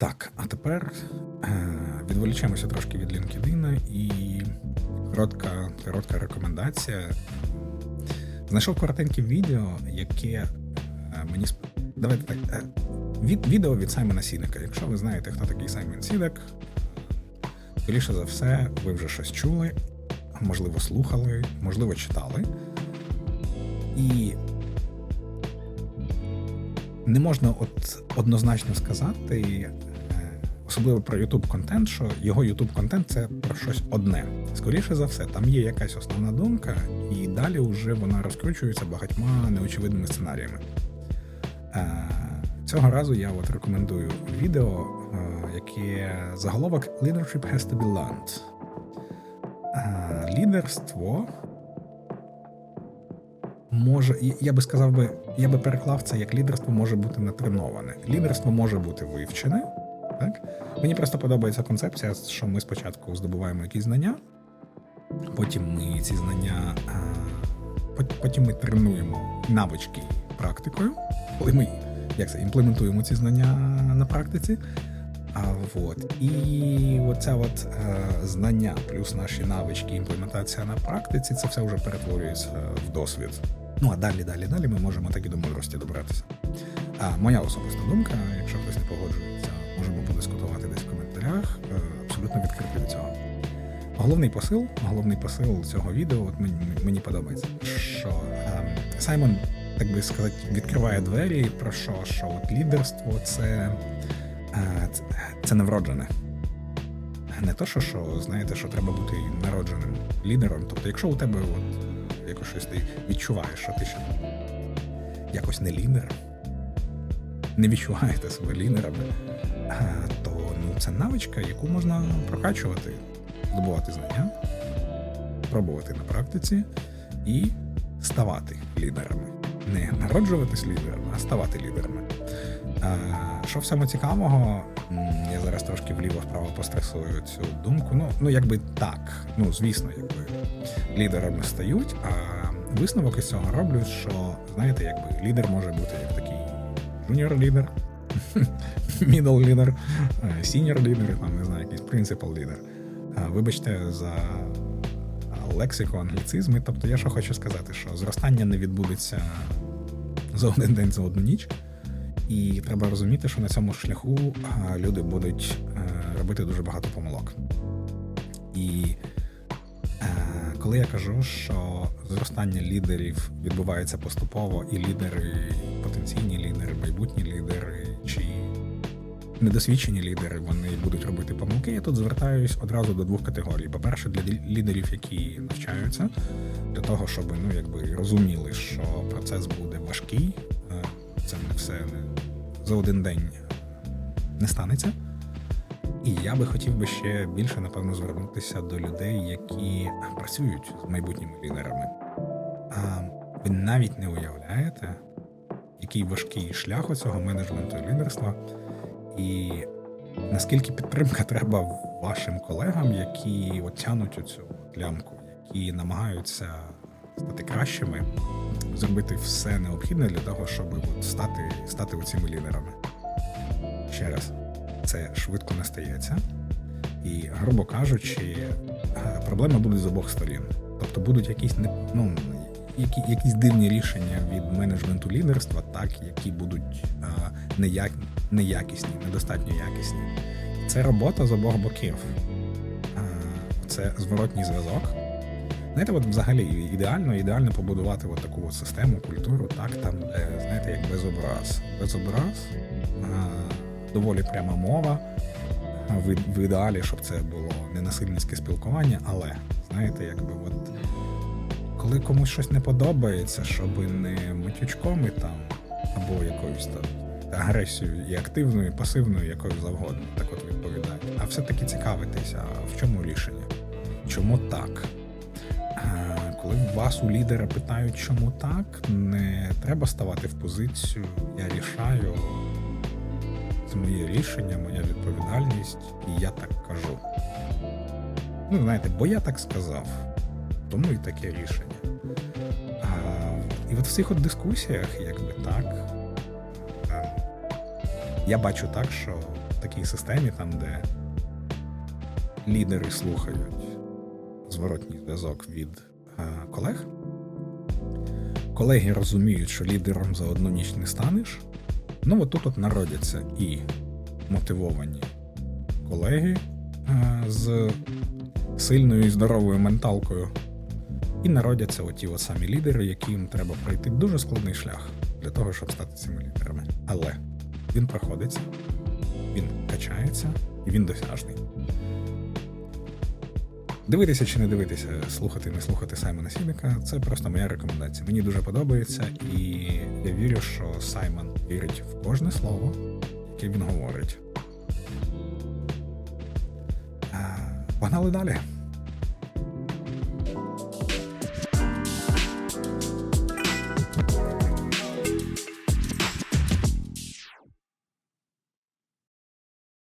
Так, а тепер е, відволічемося трошки від LinkedIn і коротка, коротка рекомендація. Знайшов коротеньке відео, яке е, мені. Давайте так. Е, від, відео від Саймона Сінека. Якщо ви знаєте, хто такий Саймон Сінек, скоріше за все, ви вже щось чули, можливо, слухали, можливо, читали. І не можна от однозначно сказати, особливо про YouTube контент, що його YouTube контент це про щось одне. Скоріше за все, там є якась основна думка, і далі вже вона розкручується багатьма неочевидними сценаріями. Е, Цього разу я от рекомендую відео, е, яке заголовок Leadership has to be learned. Е, Лідерство може, я би сказав би, я би переклав це як лідерство може бути натреноване. Лідерство може бути вивчене. Так? Мені просто подобається концепція, що ми спочатку здобуваємо якісь знання, потім ми ці знання, потім ми тренуємо навички практикою, коли ми як це, імплементуємо ці знання на практиці. А, вот. І оця от е, знання плюс наші навички, імплементація на практиці, це все вже перетворюється в досвід. Ну а далі, далі, далі ми можемо так і до мудрості добратися. А моя особиста думка, якщо хтось не погоджується, можемо подискутувати десь в коментарях. е, Абсолютно відкритий до цього. Головний посил, головний посил цього відео, от мені, мені подобається, що е, Саймон, так би сказати, відкриває двері про що, що от лідерство це, е, це, це не вроджене. Не то, що, що знаєте, що треба бути народженим лідером. Тобто, якщо у тебе от якось щось ти відчуваєш, що ти ще якось не лідер, не відчуваєте себе лідерами, то ну, це навичка, яку можна прокачувати, здобувати знання, пробувати на практиці і ставати лідерами. Не народжуватись лідерами, а ставати лідерами. Що в цьому цікавого, я зараз трошки вліво-вправо постресую цю думку. Ну, ну якби так. Ну, звісно, якби лідерами стають, а висновок із цього роблю, що знаєте, якби лідер може бути як такий junior лідер, middle лідер, senior лідер, там не знаю, якийсь principal лідер. Вибачте за лексику, англіцизми. Тобто, я що хочу сказати, що зростання не відбудеться за один день, за одну ніч. І треба розуміти, що на цьому шляху люди будуть е, робити дуже багато помилок. І е, коли я кажу, що зростання лідерів відбувається поступово, і лідери, потенційні лідери, майбутні лідери чи недосвідчені лідери, вони будуть робити помилки. Я тут звертаюсь одразу до двох категорій. По-перше, для лідерів, які навчаються, для того, щоб ну якби розуміли, що процес буде важкий, е, це не все за один день не станеться. І я би хотів би ще більше, напевно, звернутися до людей, які працюють з майбутніми лідерами. А ви навіть не уявляєте, який важкий шлях у цього менеджменту і лідерства, і наскільки підтримка треба вашим колегам, які от тянуть оцю лямку, які намагаються стати кращими, зробити все необхідне для того, щоб от стати, стати оцими лідерами. Ще раз, це швидко не стається. І, грубо кажучи, е, проблеми будуть з обох сторін. Тобто будуть якісь ну, які, якісь дивні рішення від менеджменту лідерства, так, які будуть е, неяк, неякісні, недостатньо якісні. Це робота з обох боків. Е, Це зворотній зв'язок. Знаєте, от взагалі ідеально, ідеально побудувати от таку от систему, культуру, так, там, де, знаєте, як без образ. Без образ, доволі пряма мова. В, ідеалі, щоб це було не насильницьке спілкування, але знаєте, якби от коли комусь щось не подобається, щоб не матючком і там, або якоюсь там агресією і активною, і пасивною, якою завгодно, так от відповідати. А все-таки цікавитися, в чому рішення? Чому так? Коли вас у лідера питають, чому так, не треба ставати в позицію Я рішаю, моє рішення, моя відповідальність, і я так кажу. Ну, знаєте, бо я так сказав, тому і таке рішення. А, і от в цих от дискусіях, якби так, е, я бачу так, що в такій системі, там, де лідери слухають зворотній зв'язок від е, колег. Колеги розуміють, що лідером за одну ніч не станеш. Ну, от тут от народяться і мотивовані колеги е, з сильною і здоровою менталкою, і народяться оті от самі лідери, яким треба пройти дуже складний шлях для того, щоб стати цими лідерами. Але він проходиться, він качається і він досяжний. Дивитися чи не дивитися, слухати, не слухати Саймона Сінека це просто моя рекомендація. Мені дуже подобається, і я вірю, що Саймон вірить в кожне слово, яке він говорить. Погнали далі.